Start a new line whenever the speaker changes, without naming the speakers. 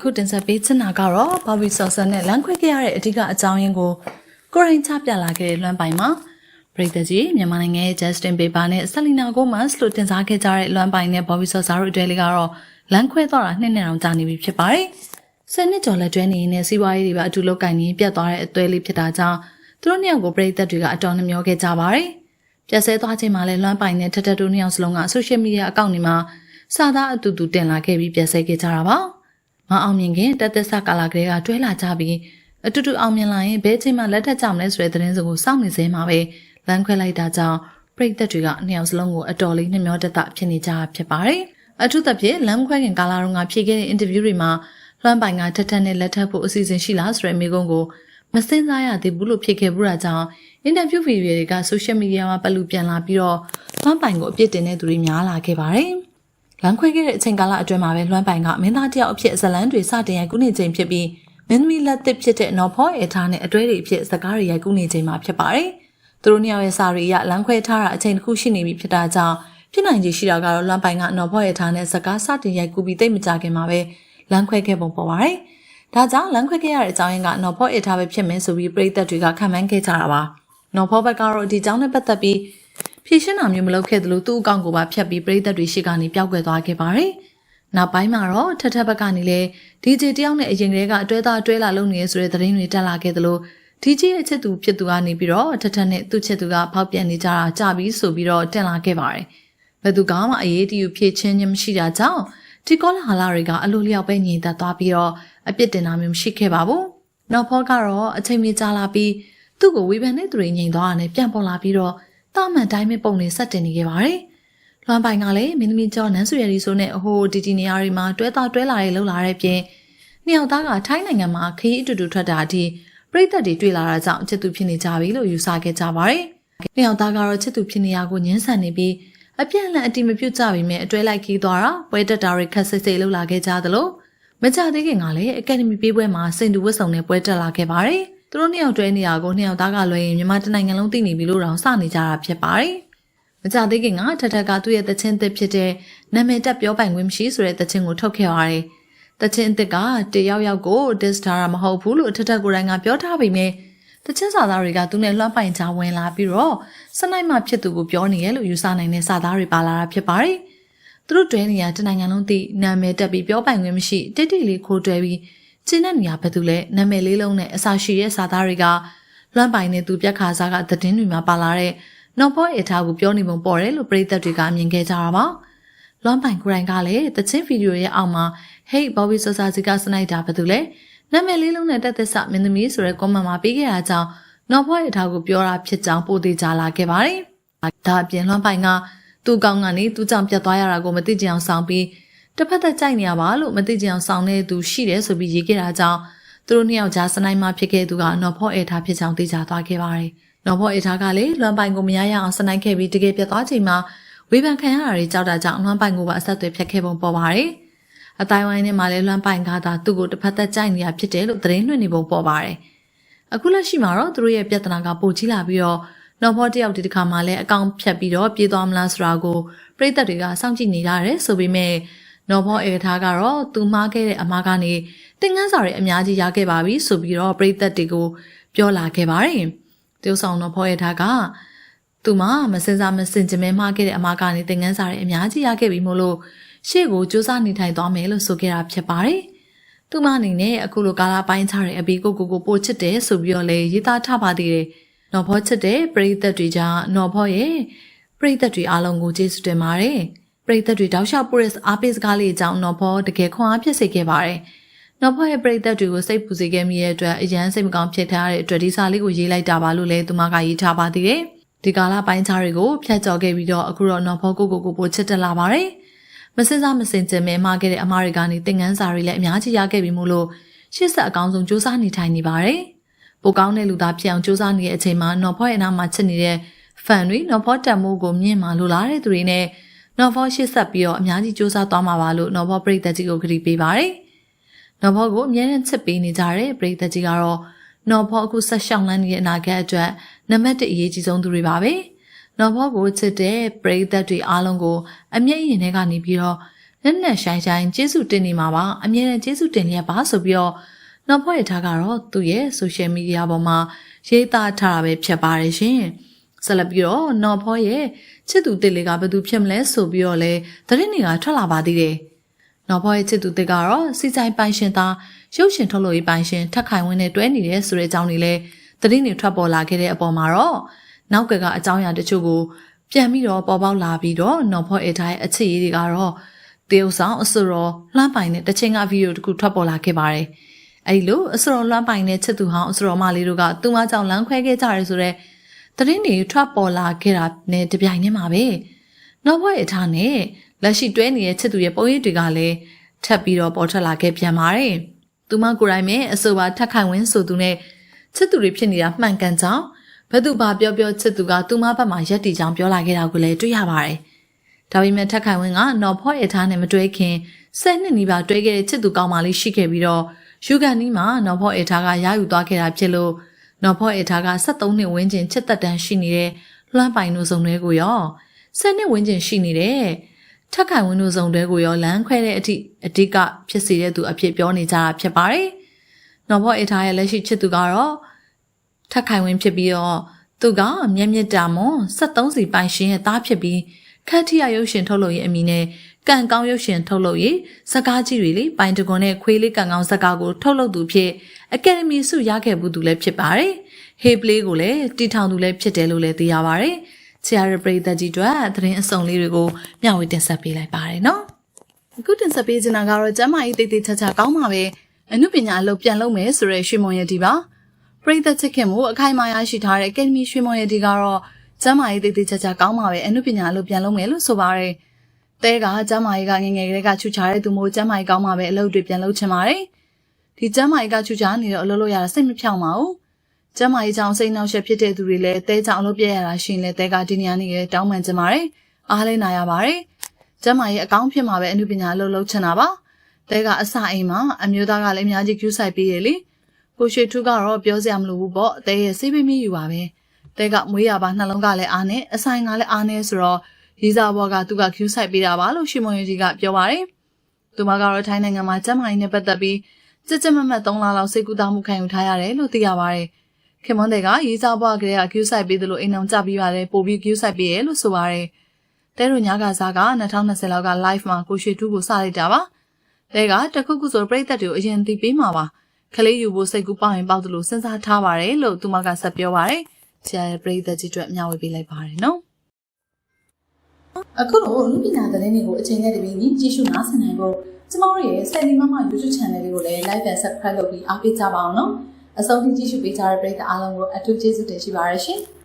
အခုတင်ဆက်ပေးချင်တာကတော့ဘော်ဘီဆော့ဆန်နဲ့လမ်းခွဲခဲ့ရတဲ့အဓိကအကြောင်းရင်းကိုကိုရင်ချပြလာခဲ့တဲ့လွမ်းပိုင်မှာပရိသတ်ကြီးမြန်မာနိုင်ငံရဲ့ Justin Bieber နဲ့ Selena Gomez လို့တင်စားခဲ့ကြတဲ့လွမ်းပိုင်နဲ့ဘော်ဘီဆော့ဆာတို့အတွဲလေးကတော့လမ်းခွဲသွားတာနှစ်နှစ်အောင်ကြာနေပြီဖြစ်ပါတယ်။ဆယ်နှစ်ကျော်လက်တွဲနေနဲ့စီးပွားရေးတွေပါအတူလုပ်ကိုင်နေပြတ်သွားတဲ့အသွဲလေးဖြစ်တာကြောင့်သူတို့နှစ်ယောက်ကိုပရိသတ်တွေကအတော်နှမျောခဲ့ကြပါတယ်။ပြက်ဆဲသွားချိန်မှာလည်းလွမ်းပိုင်နဲ့ထက်ထက်တို့နှစ်ယောက်စလုံးက social media အကောင့်တွေမှာစာသားအတူတူတင်လာခဲ့ပြီးပြက်ဆဲခဲ့ကြတာပါ။ မအောင်မြင်ခင်တက်သက်ဆကာလာကလေးကတွဲလာကြပြီးအတူတူအောင်မြင်လာရင်ဘယ်ချိန်မှလက်ထက်ကြမလဲဆိုတဲ့သတင်းစကားကိုစောင့်နေစေမှာပဲလမ်းခွဲလိုက်တာကြောင့်ပရိသတ်တွေကနှစ်ယောက်စလုံးကိုအတော်လေးနှမျောတတ်တာဖြစ်နေကြဖြစ်ပါတယ်။အထူးသဖြင့်လမ်းခွဲခင်ကာလာတုန်းကဖြေခဲ့တဲ့အင်တာဗျူးတွေမှာလွှမ်းပိုင်ကထက်ထက်နဲ့လက်ထပ်ဖို့အစီအစဉ်ရှိလားဆိုတဲ့မိကုန်းကိုမစင်စားရသေးဘူးလို့ဖြစ်ခဲ့ဘူးတာကြောင့်အင်တာဗျူးဗီဒီယိုတွေကဆိုရှယ်မီဒီယာမှာပတ်လူပြန်လာပြီးတော့လွှမ်းပိုင်ကိုအပြစ်တင်တဲ့သူတွေများလာခဲ့ပါတယ်။ လမ်းခွဲခဲ့တဲ့အချိန်ကာလအတွင်းမှာပဲလွှမ်းပိုင်ကမင်းသားတယောက်အဖြစ်ဇလန်းတွေစတင်ရိုက်ကူးနေချိန်ဖြစ်ပြီးမင်းသမီးလက်သစ်ဖြစ်တဲ့နော်ဖောအေထားနဲ့အတွဲတွေအဖြစ်စကားတွေရိုက်ကူးနေချိန်မှာဖြစ်ပါတယ်။သူတို့နှစ်ယောက်ရဲ့စာရီအရလမ်းခွဲထားတာအချိန်တစ်ခုရှိနေပြီဖြစ်တာကြောင့်ဖြစ်နိုင်ခြေရှိတာကတော့လွမ်းပိုင်ကနော်ဖောအေထားနဲ့စကားစတင်ရိုက်ကူးပြီးတိတ်မကြခင်မှာပဲလမ်းခွဲခဲ့ပုံပေါ်ပါတယ်။ဒါကြောင့်လမ်းခွဲခဲ့ရတဲ့အကြောင်းရင်းကနော်ဖောအေထားပဲဖြစ်မယ်ဆိုပြီးပြည်သက်တွေကခံမှန်းခဲ့ကြတာပါ။နော်ဖောဘက်ကတော့ဒီကြောင်းနဲ့ပတ်သက်ပြီး ဖြည့်ရှင်းတာမျိုးမလုပ်ခဲ့သလိုသူ့အကောင့်ကိုပါဖျက်ပြီးပြည်သက်တွေရှိကနေပျောက်ကွယ်သွားခဲ့ပါတယ်။နောက်ပိုင်းမှာတော့ထထဘက်ကနေလေ DJ တယောက်နဲ့အရင်ကတည်းကအတွဲသားအတွဲလာလုပ်နေရဆိုတဲ့သတင်းတွေတက်လာခဲ့သလို DJ ရဲ့ချစ်သူဖြစ်သူကနေပြီးတော့ထထနဲ့သူ့ချစ်သူကဖောက်ပြန်နေကြတာကြပြီးဆိုပြီးတော့တက်လာခဲ့ပါတယ်။ဘယ်သူကမှအရေးတယူဖြည့်ချင်းချင်းမရှိတာကြောင့်ဒီကောလာဟာလာတွေကအလိုလျောက်ပဲညင်သက်သွားပြီးတော့အပြစ်တင်တာမျိုးမရှိခဲ့ပါဘူး။နောက်ဖောကတော့အချိန်မြေကြာလာပြီးသူ့ကိုဝေဖန်တဲ့သူတွေညင်သွားတာနဲ့ပြန်ပေါ်လာပြီးတော့ တာမန်တိုင်းပဲပုံနေဆက်တင်နေခဲ့ပါတယ်။လွမ်းပိုင်ကလည်းမင်းသမီးကျော်နန်းစုရည်ရီဆိုနဲ့အဟိုဒီဒီနေရာတွေမှာတွဲသားတွဲလာတဲ့လှုပ်လာတဲ့ပြင်နှစ်ယောက်သားကထိုင်းနိုင်ငံမှာခရီးအတူတူထွက်တာအထိပြိသက်တွေတွေ့လာတာကြောင့်ချစ်သူဖြစ်နေကြပြီလို့ယူဆခဲ့ကြပါတယ်။နှစ်ယောက်သားကတော့ချစ်သူဖြစ်နေရကိုညှင်းဆန်နေပြီးအပြက်အလှန်အတိမပြုတ်ကြပြီမဲ့အတွဲလိုက်ခီးသွားတာပွဲတက်တာတွေခက်ဆိတ်ဆိတ်လှုပ်လာခဲ့ကြသလိုမကြသေးခင်ကလည်းအကယ်ဒမီပေးပွဲမှာစင်တူဝတ်ဆောင်နဲ့ပွဲတက်လာခဲ့ပါတယ်။ သူတို့နှစ်ယောက်တွဲနေရကိုနှစ်ယောက်သားကလွှဲရင်မြန်မာတနိုင်ငံလုံးသိနေပြီလို့တောင်စနေကြတာဖြစ်ပါတယ်။မကြသေးခင်ကထထကသူ့ရဲ့တချင်းသစ်ဖြစ်တဲ့နာမည်တက်ပြောပိုင်ခွင့်မရှိဆိုတဲ့တချင်းကိုထုတ်ခဲ့ပါတယ်။တချင်းသစ်ကတယောက်ယောက်ကို dis ထားတာမဟုတ်ဘူးလို့ထထကိုယ်တိုင်ကပြောထားပေမဲ့တချင်းစာသားတွေကသူနဲ့လွှမ်းပိုင်ချဝင်လာပြီးတော့စနိုက်မှဖြစ်သူကိုပြောနေရလို့ယူဆနိုင်တဲ့စာသားတွေပါလာတာဖြစ်ပါတယ်။သူတို့တွဲနေရတနိုင်ငံလုံးသိနာမည်တက်ပြီးပြောပိုင်ခွင့်မရှိတိတိလေးခိုးတွဲပြီး ကျင်းတဲ့နေရာဘယ်သူလဲနာမည်လေးလုံးနဲ့အစာရှိတဲ့စာသားတွေကလွှမ်းပိုင်နေသူပြက်ခါစားကသတင်းတွေမှာပါလာတဲ့နော်ဖောအထားကိုပြောနေပုံပေါ်တယ်လို့ပြည်သက်တွေကမြင်ခဲ့ကြတာပါ။လွမ်းပိုင်ကိုရိုင်းကလည်းတချင်းဗီဒီယိုရဲ့အောက်မှာ Hey Bobby Sosa ကစနိုက်တာဘာတူလဲနာမည်လေးလုံးနဲ့တက်သက်ဆမင်းသမီးဆိုတဲ့ comment မှာပေးခဲ့တာကြောင့်နော်ဖောရဲ့အထားကိုပြောတာဖြစ်ကြောင်းပို့သေးကြလာခဲ့ပါတယ်။ဒါအပြင်လွမ်းပိုင်ကသူ့ကောင်းကနေသူ့ကြောင့်ပြတ်သွားရတာကိုမသိကြအောင်ဆောင်ပြီး တစ်ဖက်သက်ကြိုက်နေရပါလို့မသိကြအောင်ဆောင်တဲ့သူရှိတယ်ဆိုပြီးရေးခဲ့တာကြောင့်သူတို့နှစ်ယောက်ကြားစနိုင်းမှာဖြစ်ခဲ့သူကနော်ဖောအေထားဖြစ်ကြောင်းသိကြသွားခဲ့ပါတယ်။နော်ဖောအေထားကလည်းလွမ်းပိုင်ကိုမရရအောင်စနိုင်းခဲ့ပြီးတကယ်ပြတ်သွားချိန်မှာဝေဖန်ခံရတာတွေကြောက်တာကြောင့်လွမ်းပိုင်ကိုပါအဆက်အသွယ်ဖြတ်ခဲ့ပုံပေါ်ပါတယ်။အတိုင်းဝိုင်းထဲမှာလည်းလွမ်းပိုင်ကသာသူ့ကိုတစ်ဖက်သက်ကြိုက်နေရဖြစ်တယ်လို့သတင်းလွှင့်နေပုံပေါ်ပါတယ်။အခုလက်ရှိမှာတော့သူတို့ရဲ့ပြဿနာကပိုကြီးလာပြီးတော့နော်ဖောတယောက်ဒီတစ်ခါမှလည်းအကောင့်ဖြတ်ပြီးတော့ပြေးသွားမလားဆိုတာကိုပြည်သက်တွေကစောင့်ကြည့်နေကြတယ်ဆိုပေမဲ့ နော်ဖောအေထားကတော့သူမှားခဲ့တဲ့အမားကနေတင်ငန်းစာတွေအများကြီးရခဲ့ပါပြီဆိုပြီးတော့ပြည်သက်တွေကိုပြောလာခဲ့ပါတယ်။ tiêu ဆောင်နော်ဖောအေထားကသူမှမစင်စားမစင်ကြမဲမှားခဲ့တဲ့အမားကနေတင်ငန်းစာတွေအများကြီးရခဲ့ပြီမို့လို့ရှေ့ကိုစူးစမ်းနေထိုင်သွားမယ်လို့ဆိုခဲ့တာဖြစ်ပါတယ်။သူမအနေနဲ့အခုလိုကာလာပိုင်းချတဲ့အဘီကိုကိုကိုပို့ချစ်တယ်ဆိုပြီးတော့လေရေးသားထားပါသေးတယ်။နော်ဖောချစ်တဲ့ပရိသတ်တွေကြောင့်နော်ဖောရဲ့ပရိသတ်တွေအားလုံးကိုကျေးဇူးတင်ပါတယ်။ ပရိသတ်တွေတောက်လျှောက်ပို့တဲ့အားပေးစကားလေးအကြောင်းနော်ဖောတကယ်ခွန်အားဖြစ်စေခဲ့ပါတယ်။နော်ဖောရဲ့ပရိသတ်တွေကိုစိတ်ပူစေခဲ့မိတဲ့အတွက်အရန်စိတ်မကောင်းဖြစ်ထားတဲ့အတွက်ဒီစာလေးကိုရေးလိုက်တာပါလို့လည်းသူမကရေးထားပါသေးတယ်။ဒီကာလပိုင်းခြားတွေကိုဖျက်ကျော်ခဲ့ပြီးတော့အခုတော့နော်ဖောကိုကိုကိုပို့ချစ်တက်လာပါတယ်။မစင်စားမစင်ကြင်မဲမှားခဲ့တဲ့အမားတွေကနေသင်ငန်းစာတွေလည်းအများကြီးရခဲ့ပြီမို့လို့ရှစ်ဆက်အကောင်းဆုံးစူးစမ်းနေထိုင်နေပါတယ်။ပိုကောင်းတဲ့လူသားဖြစ်အောင်စူးစမ်းနေတဲ့အချိန်မှာနော်ဖောရဲ့အနာမှာချစ်နေတဲ့ဖန်တွေနော်ဖောတန်မိုးကိုမြင့်မှလိုလားတဲ့သူတွေနဲ့ နော်ဖောရှစ်ဆက်ပြီးတော့အများကြီးစူးစမ်းသွားမှာပါလို့နော်ဖောပရိသတ်ကြီးကိုခရီးပေးပါတယ်။နော်ဖောကိုအမြဲတမ်းချစ်ပေးနေကြတဲ့ပရိသတ်ကြီးကတော့နော်ဖောအခုဆက်ရှောင်းလန်းနေတဲ့အနာဂတ်အတွက်နံပါတ်1အရေးကြီးဆုံးသူတွေပါပဲ။နော်ဘောကိုချစ်တဲ့ပရိသတ်တွေအားလုံးကိုအမျက်ရည်ထဲကနေပြီးတော့နက်နက်ရှိုင်းရှိုင်းကျေးဇူးတင်နေမှာပါအမြဲတမ်းကျေးဇူးတင်လျက်ပါဆိုပြီးတော့နောက်ဖွဲ့ရထားကတော့သူ့ရဲ့ social media ပေါ်မှာရေးသားထားတာပဲဖြစ်ပါတယ်ရှင် ဆက်လက်ပြီးတော့နော်ဖောရဲ့ချစ်သူတစ်လေးကဘယ်သူဖြစ်မလဲဆိုပြီးတော့လဲသတင်းတွေကထွက်လာပါသေးတယ်နော်ဖောရဲ့ချစ်သူတစ်ကတော့စီဆိုင်ပိုင်ရှင်သားရုပ်ရှင်ထုတ်လို့ရေးပိုင်ရှင်ထက်ခိုင်ဝင်းနဲ့တွဲနေတယ်ဆိုတဲ့အကြောင်းတွေလဲသတင်းတွေထွက်ပေါ်လာခဲ့တဲ့အပေါ်မှာတော့နောက်ကွယ်ကအကြောင်းအရာတချို့ကိုပြန်ပြီးတော့ပေါ်ပေါက်လာပြီးတော့နော်ဖောရဲ့ထားရဲ့အချစ်ရေးတွေကတော့တရုတ်ဆောင်အစရောလှမ်းပိုင်တဲ့တချင်းကဗီဒီယိုတစ်ခုထွက်ပေါ်လာခဲ့ပါတယ်။အဲဒီလိုအစရောလှမ်းပိုင်တဲ့ချစ်သူဟောင်းအစရောမလေးတို့ကသူမကြောင့်လမ်းခွဲခဲ့ကြရဲဆိုတော့ သတင်းတွေထွက်ပေါ်လာခဲ့တာနဲ့တပြိုင်တည်းမှာပဲ။နောက်ဘက်အထားနဲ့လက်ရှိတွဲနေတဲ့ချစ်သူရဲ့ပုံရိပ်တွေကလည်းထပ်ပြီးတော့ပေါ်ထွက်လာခဲ့ပြန်ပါတယ်။သူမကိုယ်တိုင်ပဲအဆိုပါထက်ခိုင်ဝင်းဆိုသူနဲ့ချစ်သူတွေဖြစ်နေတာမှန်ကန်ကြောင်းဘယ်သူဘာပြောပြောချစ်သူကသူမဘက်မှာရက်တီကြောင်ပြောလာခဲ့တာကိုလည်းတွေ့ရပါတယ်။ဒါပေမဲ့ထက်ခိုင်ဝင်းကနော်ဖော့ရထားနဲ့မတွဲခင်ဆယ်နှစ်နီးပါးတွဲခဲ့တဲ့ချစ်သူကောင်းမလေးရှိခဲ့ပြီးတော့ယူကန်နီးမှာနော်ဖော့ရထားကရယူသွားခဲ့တာဖြစ်လို့ နော်ဖော့ရထားက73နှစ်ဝန်းကျင်ချစ်သက်တမ်းရှိနေတဲ့လွှမ်းပိုင်တို့စုံတွေကိုရော10နှစ်ဝန်းကျင်ရှိနေတဲ့ထက်ခိုင်ဝင်းတို့စုံတွေကိုရောလမ်းခွဲတဲ့အထိအဓိကဖြစ်စေတဲ့သူအဖြစ်ပြောနေကြတာဖြစ်ပါတယ်။နော်ဖော့ရထားရဲ့လက်ရှိချစ်သူကတော့ထက်ခိုင်ဝင်းဖြစ်ပြီးတော့သူကမျက်မြက်တာမွန်73စီပိုင်ရှင်ရဲ့သားဖြစ်ပြီးခတ်ထရရုပ်ရှင်ထုတ်လို့ရေးအမိနဲ့ ကန်ကောင်းရုပ်ရှင်ထုတ်လို့ရေးစကားကြီးတွေလေပိုင်တကွန်နဲ့ခွေးလေးကန်ကောင်းစကားကိုထုတ်လုပ်သူဖြစ်အကယ်ဒမီဆုရခဲ့ဘူးသူလည်းဖြစ်ပါတယ်။ဟေးပလေးကိုလည်းတီထောင်သူလည်းဖြစ်တယ်လို့လည်းသိရပါတယ်။ချီယာရပရိသတ်ကြီးတို့သတင်းအစုံလေးတွေကိုမျှဝေတင်ဆက်ပေးလိုက်ပါတယ်နော်။အခုတင်ဆက်ပေးချင်တာကတော့ကျမ်းမာရေးတိတ်တိတ်ချာချာကောင်းပါပဲ။အမှုပညာအလုပ်ပြန်လုပ်မယ်ဆိုရဲရွှေမုံရည်ဒီပါ။ပရိသတ်ချစ်ခင်မှုအခိုင်အမာရရှိထားတဲ့အကယ်ဒမီရွှေမုံရည်ဒီကတော့ကျမ်းမာရေးတိတ်တိတ်ချာချာကောင်းပါပဲအမှုပညာအလုပ်ပြန်လုပ်မယ်လို့ဆိုပါတယ်။ တဲကကျမ်းမာရေးကငငယ်ကလေးကချူချာတဲ့သူမျိုးကျမ်းမာရေးကောင်းပါပဲအလုပ်တွေပြန်လုပ်ချင်ပါတယ်။ဒီကျမ်းမာရေးကချူချာနေတော့အလုပ်လုပ်ရတာစိတ်မဖြောင်းပါဘူး။ကျမ်းမာရေးကြောင့်စိတ်နှောက်ယှက်ဖြစ်တဲ့သူတွေလည်းတဲကြောင့်အလုပ်ပြရတာရှိရင်လည်းတဲကဒီနေရာနေရတောင်းပန်ချင်ပါတယ်။အားလေးနာရပါတယ်။ကျမ်းမာရေးအကောင်းဖြစ်မှာပဲအမှုပညာအလုပ်လုပ်ချင်တာပါ။တဲကအစအိမ်မှာအမျိုးသားကလည်းအများကြီးကျူးဆိုင်ပေးရလေ။ကိုရွှေထူးကတော့ပြောစရာမလိုဘူးပေါ့။တဲရဲ့စိတ်ပင်မယူပါပဲ။တဲကမွေးရပါနှလုံးကလည်းအားနဲ့အဆိုင်ကလည်းအားနဲ့ဆိုတော့ ရီစာဘောကသူက queue site ပေးတာပါလို့ရှီမွန်ယူကြီးကပြောပါတယ်။သူမကတော့ထိုင်းနိုင်ငံမှာကျန်းမာရေးနဲ့ပတ်သက်ပြီးကြက်ကြက်မတ်မတ်3လလောက်စိတ်ကူးတာမှုခံယူထားရတယ်လို့သိရပါတယ်။ခင်မွန်တဲ့ကရီစာဘောကလေးက queue site ပေးသလိုအိမ်အောင်ကြပြီးပါတယ်ပို့ပြီး queue site ပေးရလို့ဆိုပါတယ်။တဲတို့ညကစားက2020လောက်က live မှာကိုရွှေထူးကိုစလိုက်တာပါ။တဲကတခုခုဆိုပြိသက်တွေကိုအရင်သိပေးမှာပါ။ခလေးယူဖို့စိတ်ကူးပေါက်ရင်ပေါက်သလိုစဉ်းစားထားပါတယ်လို့သူမကဆက်ပြောပါတယ်။ဆရာရဲ့ပြိသက်ကြီးအတွက်မျှဝေပေးလိုက်ပါတယ်နော်။ အခုလိုလူပညာသတင်းတွေကိုအချိန်နဲ့တပြေးညီကြည့်ရှုနားဆင်နိုင်ဖို့ကျမတို့ရဲ့ဆယ်လီမမ YouTube Channel လေးကိုလည်း Like and Subscribe လုပ်ပြီးအားပေးကြပါအောင်နော်အဆုံးထိကြည့်ရှုပေးကြတဲ့ပရိသတ်အားလုံးကိုအထူးကျေးဇူးတင်ရှိပါရရှင်။